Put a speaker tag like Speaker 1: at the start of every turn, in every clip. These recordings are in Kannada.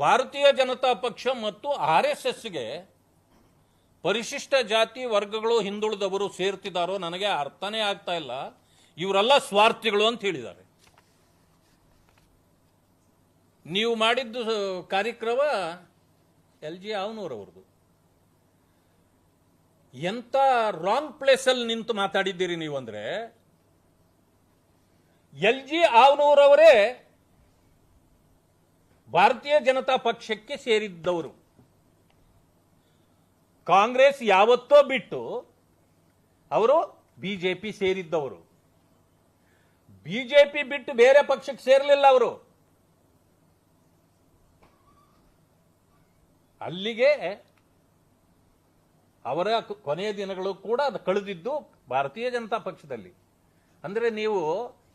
Speaker 1: ಭಾರತೀಯ ಜನತಾ ಪಕ್ಷ ಮತ್ತು ಆರ್ ಎಸ್ ಎಸ್ಗೆ ಪರಿಶಿಷ್ಟ ಜಾತಿ ವರ್ಗಗಳು ಹಿಂದುಳಿದವರು ಸೇರ್ತಿದ್ದಾರೋ ನನಗೆ ಅರ್ಥನೇ ಆಗ್ತಾ ಇಲ್ಲ. ಇವರೆಲ್ಲ ಸ್ವಾರ್ಥಿಗಳು ಅಂತ ಹೇಳಿದ್ದಾರೆ. ನೀವು ಮಾಡಿದ್ದು ಕಾರ್ಯಕ್ರಮ ಎಲ್ ಜಿ ಅವನೂರವ್ರದ್ದು ಎಂತ ರಾಂಗ್ ಪ್ಲೇಸಲ್ಲಿ ನಿಂತು ಮಾತಾಡಿದ್ದೀರಿ ನೀವು ಅಂದ್ರೆ ಎಲ್ ಜಿ ಆವನೂರವರೇ ಭಾರತೀಯ ಜನತಾ ಪಕ್ಷಕ್ಕೆ ಸೇರಿದ್ದವರು. ಕಾಂಗ್ರೆಸ್ ಯಾವತ್ತೋ ಬಿಟ್ಟು ಅವರು ಬಿಜೆಪಿ ಸೇರಿದ್ದವರು. ಬಿಜೆಪಿ ಬಿಟ್ಟು ಬೇರೆ ಪಕ್ಷಕ್ಕೆ ಸೇರಲಿಲ್ಲ ಅವರು. ಅಲ್ಲಿಗೆ ಅವರ ಕೊನೆಯ ದಿನಗಳು ಕೂಡ ಅದು ಕಳೆದಿದ್ದು ಭಾರತೀಯ ಜನತಾ ಪಕ್ಷದಲ್ಲಿ. ಅಂದ್ರೆ ನೀವು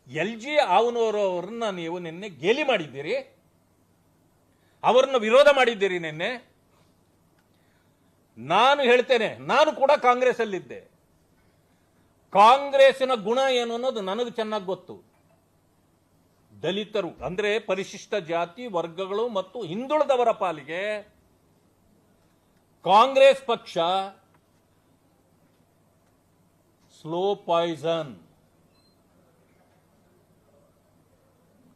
Speaker 1: ಎಲ್ ಜಿ ಅವರನ್ನ ನೀವು ನಿನ್ನೆ ಗೇಲಿ ಮಾಡಿದ್ದೀರಿ. ಅವರನ್ನು ವಿರೋಧ ಮಾಡಿದ್ದೀರಿ ನಿನ್ನೆ. ನಾನು ಹೇಳ್ತೇನೆ, ನಾನು ಕೂಡ ಕಾಂಗ್ರೆಸ್ ಅಲ್ಲಿದ್ದೆ ಕಾಂಗ್ರೆಸ್ಸಿನ ಗುಣ ಏನು ಅನ್ನೋದು ನನಗೆ ಚೆನ್ನಾಗಿ ಗೊತ್ತು. ದಲಿತರು, ಅಂದ್ರೆ ಪರಿಶಿಷ್ಟ ಜಾತಿ ವರ್ಗಗಳು ಮತ್ತು ಹಿಂದುಳಿದವರ ಪಾಲಿಗೆ ಕಾಂಗ್ರೆಸ್ ಪಕ್ಷ ಸ್ಲೋ ಪಾಯ್ಸನ್.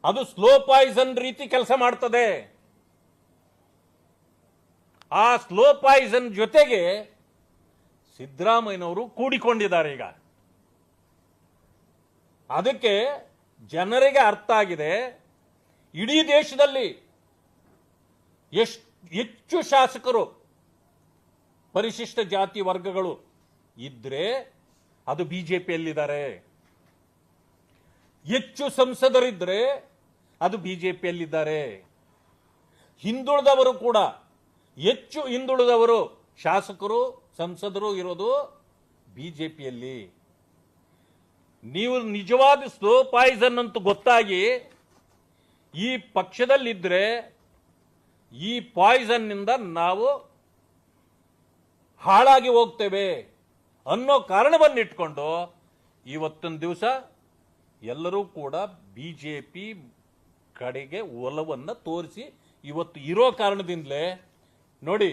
Speaker 1: ಅದು ಸ್ಲೋ ಪಾಯ್ಸನ್ ರೀತಿ ಕೆಲಸ ಮಾಡ್ತದೆ. ಆ ಸ್ಲೋ ಪಾಯ್ಸನ್ ಜೊತೆಗೆ ಸಿದ್ದರಾಮಯ್ಯನವರು ಕೂಡಿಕೊಂಡಿದ್ದಾರೆ ಈಗ. ಅದಕ್ಕೆ ಜನರಿಗೆ ಅರ್ಥ ಆಗಿದೆ, ಇಡೀ ದೇಶದಲ್ಲಿ ಎಷ್ಟು, ಹೆಚ್ಚು ಶಾಸಕರು ಪರಿಶಿಷ್ಟ ಜಾತಿ ವರ್ಗಗಳು ಇದ್ರೆ ಅದು ಬಿಜೆಪಿಯಲ್ಲಿದ್ದಾರೆ. ಹೆಚ್ಚು ಸಂಸದರಿದ್ದರೆ ಅದು ಬಿಜೆಪಿಯಲ್ಲಿದ್ದಾರೆ. ಹಿಂದುಳಿದವರು ಕೂಡ ಹೆಚ್ಚು ಹಿಂದುಳಿದವರು ಶಾಸಕರು, ಸಂಸದರು ಇರೋದು ಬಿಜೆಪಿಯಲ್ಲಿ. ನೀವು ನಿಜವಾದ ಸ್ಲೋ ಪಾಯ್ಸನ್ ಅಂತ ಗೊತ್ತಾಗಿ ಈ ಪಕ್ಷದಲ್ಲಿದ್ದರೆ ಈ ಪಾಯ್ಸನ್ನಿಂದ ನಾವು ಹಾಳಾಗಿ ಹೋಗ್ತೇವೆ ಅನ್ನೋ ಕಾರಣವನ್ನಿಟ್ಕೊಂಡು ಇವತ್ತಿನ ದಿವಸ ಎಲ್ಲರೂ ಕೂಡ ಬಿಜೆಪಿ ಕಡೆಗೆ ಒಲವನ್ನು ತೋರಿಸಿ ಇವತ್ತು ಇರೋ ಕಾರಣದಿಂದಲೇ ನೋಡಿ,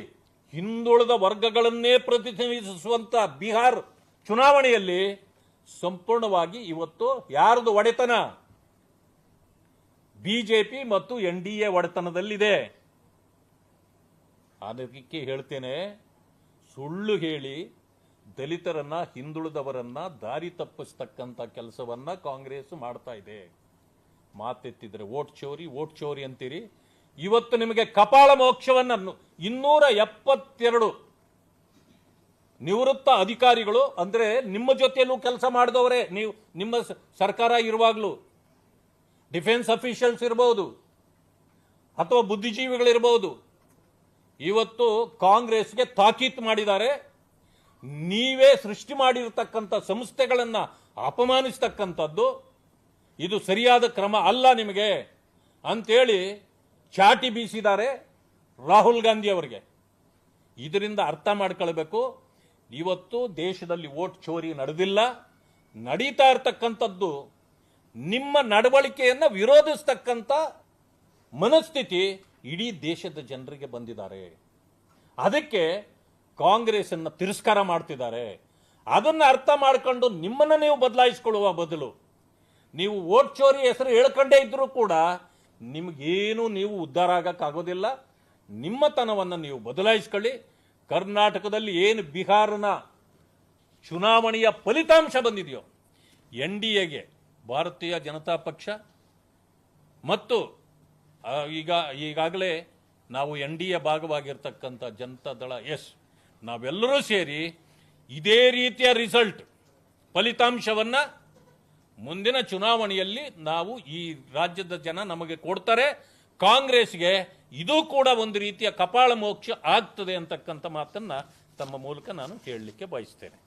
Speaker 1: ಹಿಂದುಳಿದ ವರ್ಗಗಳನ್ನೇ ಪ್ರತಿನಿಧಿಸುವಂತ ಬಿಹಾರ್ ಚುನಾವಣೆಯಲ್ಲಿ ಸಂಪೂರ್ಣವಾಗಿ ಇವತ್ತು ಯಾರದು ಒಡೆತನ? ಬಿಜೆಪಿ ಮತ್ತು ಎನ್ ಡಿ ಎ ಒಡೆತನದಲ್ಲಿದೆ. ಅದಕ್ಕೆ ಹೇಳ್ತೇನೆ, ಸುಳ್ಳು ಹೇಳಿ ದಲಿತರನ್ನ, ಹಿಂದುಳಿದವರನ್ನ ದಾರಿ ತಪ್ಪಿಸ್ತಕ್ಕಂಥ ಕೆಲಸವನ್ನ ಕಾಂಗ್ರೆಸ್ ಮಾಡ್ತಾ ಇದೆ. ಮಾತೆತ್ತಿದ್ರೆ ಓಟ್ ಚೋರಿ ಓಟ್ ಚೋರಿ ಅಂತೀರಿ. ಇವತ್ತು ನಿಮಗೆ ಕಪಾಳ ಮೋಕ್ಷವನ್ನು ಇನ್ನೂರ ಎಪ್ಪತ್ತೆರಡು ನಿವೃತ್ತ ಅಧಿಕಾರಿಗಳು, ಅಂದರೆ ನಿಮ್ಮ ಜೊತೆಯಲ್ಲೂ ಕೆಲಸ ಮಾಡಿದವರೇ, ನೀವು ನಿಮ್ಮ ಸರ್ಕಾರ ಇರುವಾಗಲೂ, ಡಿಫೆನ್ಸ್ ಅಫಿಷಿಯಲ್ಸ್ ಇರಬಹುದು ಅಥವಾ ಬುದ್ಧಿಜೀವಿಗಳಿರ್ಬೋದು, ಇವತ್ತು ಕಾಂಗ್ರೆಸ್ಗೆ ತಾಕೀತು ಮಾಡಿದ್ದಾರೆ. ನೀವೇ ಸೃಷ್ಟಿ ಮಾಡಿರತಕ್ಕಂಥ ಸಂಸ್ಥೆಗಳನ್ನು ಅಪಮಾನಿಸ್ತಕ್ಕಂಥದ್ದು, ಇದು ಸರಿಯಾದ ಕ್ರಮ ಅಲ್ಲ ನಿಮಗೆ. ಅಂತೇಳಿ ಚಾಟಿ ಬೀಸಿದ್ದಾರೆ ರಾಹುಲ್ ಗಾಂಧಿ ಅವರಿಗೆ. ಇದರಿಂದ ಅರ್ಥ ಮಾಡ್ಕೊಳ್ಬೇಕು, ಇವತ್ತು ದೇಶದಲ್ಲಿ ವೋಟ್ ಚೋರಿ ನಡೆದಿಲ್ಲ. ನಡೀತಾ ಇರತಕ್ಕಂಥದ್ದು ನಿಮ್ಮ ನಡವಳಿಕೆಯನ್ನು ವಿರೋಧಿಸ್ತಕ್ಕಂಥ ಮನಸ್ಥಿತಿ ಇಡೀ ದೇಶದ ಜನರಿಗೆ ಬಂದಿದ್ದಾರೆ. ಅದಕ್ಕೆ ಕಾಂಗ್ರೆಸ್ಸನ್ನು ತಿರಸ್ಕಾರ ಮಾಡ್ತಿದ್ದಾರೆ. ಅದನ್ನು ಅರ್ಥ ಮಾಡ್ಕೊಂಡು ನಿಮ್ಮನ್ನು ನೀವು ಬದಲಾಯಿಸಿಕೊಳ್ಳುವ ಬದಲು ನೀವು ವೋಟ್ ಚೋರಿ ಹೆಸರು ಹೇಳ್ಕೊಂಡೇ ಇದ್ರೂ ಕೂಡ ನಿಮಗೇನು ನೀವು ಉದ್ಧಾರ ಆಗೋಕ್ಕಾಗೋದಿಲ್ಲ ನಿಮ್ಮತನವನ್ನು ನೀವು ಬದಲಾಯಿಸ್ಕೊಳ್ಳಿ. ಕರ್ನಾಟಕದಲ್ಲಿ ಏನು ಬಿಹಾರನ ಚುನಾವಣೆಯ ಫಲಿತಾಂಶ ಬಂದಿದೆಯೋ, ಎನ್ ಡಿ ಎಗೆ, ಭಾರತೀಯ ಜನತಾ ಪಕ್ಷ, ಮತ್ತು ಈಗ, ಈಗಾಗಲೇ ನಾವು ಎನ್ ಡಿ ಎ ಭಾಗವಾಗಿರ್ತಕ್ಕಂಥ ಜನತಾ ದಳ ಎಸ್, ನಾವೆಲ್ಲರೂ ಸೇರಿ ಇದೇ ರೀತಿಯ ರಿಸಲ್ಟ್, ಫಲಿತಾಂಶವನ್ನ ಮುಂದಿನ ಚುನಾವಣೆಯಲ್ಲಿ ನಾವು ಈ ರಾಜ್ಯದ ಜನ ನಮಗೆ ಕೊಡ್ತಾರೆ, ಕಾಂಗ್ರೆಸ್ಗೆ ಇದು ಕೂಡ ಒಂದು ರೀತಿಯ ಕಪಾಳ ಮೋಕ್ಷ ಆಗ್ತದೆ ಅಂತಕ್ಕಂಥ ಮಾತನ್ನು ತಮ್ಮ ಮೂಲಕ ನಾನು ಹೇಳಲಿಕ್ಕೆ ಬಯಸ್ತೇನೆ.